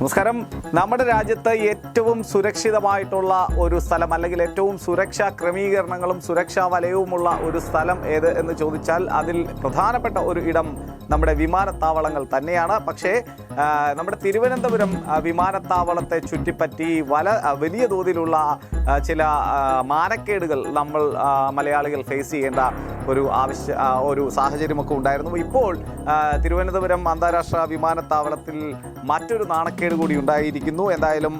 നമസ്കാരം. നമ്മുടെ രാജ്യത്ത് ഏറ്റവും സുരക്ഷിതമായിട്ടുള്ള ഒരു സ്ഥലം അല്ലെങ്കിൽ ഏറ്റവും സുരക്ഷാ ക്രമീകരണങ്ങളും സുരക്ഷാ വലയവുമുള്ള ഒരു സ്ഥലം ഏത് എന്ന് ചോദിച്ചാൽ അതിൽ പ്രധാനപ്പെട്ട ഒരു ഇടം നമ്മുടെ വിമാനത്താവളങ്ങൾ തന്നെയാണ്. പക്ഷേ നമ്മുടെ തിരുവനന്തപുരം വിമാനത്താവളത്തെ ചുറ്റിപ്പറ്റി വല വലിയ തോതിലുള്ള ചില മാനക്കേടുകൾ നമ്മൾ മലയാളികൾ ഫേസ് ചെയ്യേണ്ട ഒരു ആവശ്യ ഒരു സാഹചര്യമൊക്കെ ഉണ്ടായിരുന്നു. ഇപ്പോൾ തിരുവനന്തപുരം അന്താരാഷ്ട്ര വിമാനത്താവളത്തിൽ മറ്റൊരു നാണക്കേട് കൂടി ഉണ്ടായിരിക്കുന്നു. എന്തായാലും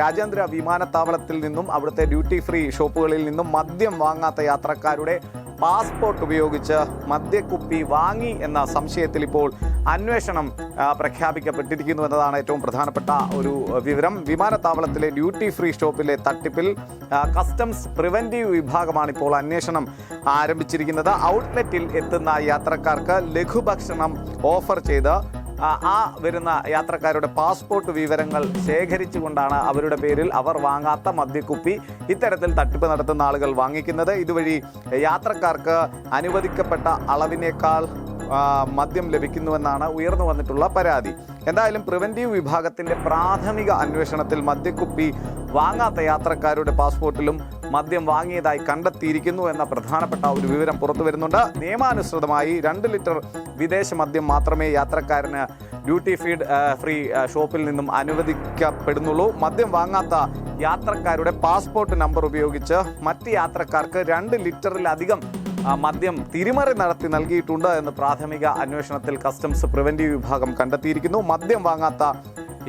രാജ്യാന്തര വിമാനത്താവളത്തിൽ നിന്നും അവിടുത്തെ ഡ്യൂട്ടി ഫ്രീ ഷോപ്പുകളിൽ നിന്നും മദ്യം വാങ്ങാത്ത യാത്രക്കാരുടെ പാസ്പോർട്ട് ഉപയോഗിച്ച് മദ്യക്കുപ്പി വാങ്ങി എന്ന സംശയത്തിൽ ഇപ്പോൾ അന്വേഷണം പ്രഖ്യാപിക്കപ്പെട്ടിരിക്കുന്നു എന്നതാണ് ഏറ്റവും പ്രധാനപ്പെട്ട ഒരു വിവരം. വിമാനത്താവളത്തിലെ ഡ്യൂട്ടി ഫ്രീ ഷോപ്പിലെ തട്ടിപ്പിൽ കസ്റ്റംസ് പ്രിവന്റീവ് വിഭാഗമാണ് ഇപ്പോൾ അന്വേഷണം ആരംഭിച്ചിരിക്കുന്നത്. ഔട്ട്ലെറ്റിൽ എത്തുന്ന യാത്രക്കാർക്ക് ലഘുഭക്ഷണം ഓഫർ ചെയ്ത് ആ, വരുന്ന യാത്രക്കാരുടെ പാസ്പോർട്ട് വിവരങ്ങൾ ശേഖരിച്ചുകൊണ്ടാണ് അവരുടെ പേരിൽ അവർ വാങ്ങാത്ത മദ്യക്കുപ്പി ഇത്തരത്തിൽ തട്ടിപ്പ് നടത്തുന്ന ആളുകൾ വാങ്ങിക്കുന്നത്. ഇതുവഴി യാത്രക്കാർക്ക് അനുവദിക്കപ്പെട്ട അളവിനേക്കാൾ മദ്യം ലഭിക്കുന്നുവെന്നാണ് ഉയർന്നു വന്നിട്ടുള്ള പരാതി. എന്തായാലും പ്രിവന്റീവ് വിഭാഗത്തിന്റെ പ്രാഥമിക അന്വേഷണത്തിൽ മദ്യക്കുപ്പി വാങ്ങാത്ത യാത്രക്കാരുടെ പാസ്പോർട്ടിലും മദ്യം വാങ്ങിയതായി കണ്ടെത്തിയിരിക്കുന്നു എന്ന പ്രധാനപ്പെട്ട ഒരു വിവരം പുറത്തു വരുന്നുണ്ട്. നിയമാനുസൃതമായി രണ്ട് ലിറ്റർ വിദേശ മദ്യം മാത്രമേ യാത്രക്കാരന് ഡ്യൂട്ടി ഫീഡ് ഫ്രീ ഷോപ്പിൽ നിന്നും അനുവദിക്കപ്പെടുന്നുള്ളൂ. മദ്യം വാങ്ങാത്ത യാത്രക്കാരുടെ പാസ്പോർട്ട് നമ്പർ ഉപയോഗിച്ച് മറ്റ് യാത്രക്കാർക്ക് രണ്ട് ലിറ്ററിലധികം മദ്യം തിരിമറി നടത്തി നൽകിയിട്ടുണ്ട് എന്ന് പ്രാഥമിക അന്വേഷണത്തിൽ കസ്റ്റംസ് പ്രിവന്റീവ് വിഭാഗം കണ്ടെത്തിയിരിക്കുന്നു. മദ്യം വാങ്ങാത്ത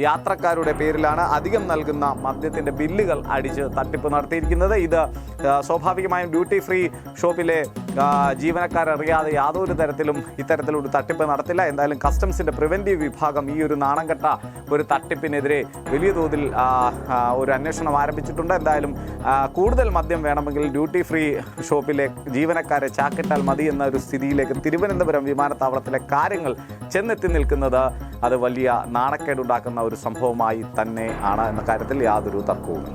യാത്രക്കാരുടെ പേരിലാണ് അധികം നൽകുന്ന മദ്യത്തിന്റെ ബില്ലുകൾ അടിച്ച് തട്ടിപ്പ് നടത്തിയിരിക്കുന്നത്. ഇത് സ്വാഭാവികമായും ഡ്യൂട്ടി ഫ്രീ ഷോപ്പിലെ ജീവനക്കാരറിയാതെ യാതൊരു തരത്തിലും ഇത്തരത്തിലൊരു തട്ടിപ്പ് നടത്തില്ല. എന്തായാലും കസ്റ്റംസിന്റെ പ്രിവെന്റീവ് വിഭാഗം ഈ ഒരു നാണംകെട്ട ഒരു തട്ടിപ്പിനെതിരെ വലിയ തോതിൽ ഒരു അന്വേഷണം ആരംഭിച്ചിട്ടുണ്ട്. എന്തായാലും കൂടുതൽ മദ്യം വേണമെങ്കിൽ ഡ്യൂട്ടി ഫ്രീ ഷോപ്പിലെ ജീവനക്കാരെ ചാക്കിട്ടാൽ മതി എന്ന ഒരു സ്ഥിതിയിലേക്ക് തിരുവനന്തപുരം വിമാനത്താവളത്തിലെ കാര്യങ്ങൾ ചെന്നെത്തി നിൽക്കുന്നത് അത് വലിയ നാണക്കേടുണ്ടാക്കുന്ന ഒരു സംഭവമായി തന്നെ ആണ് എന്ന കാര്യത്തിൽ യാതൊരു തർക്കവുമില്ല.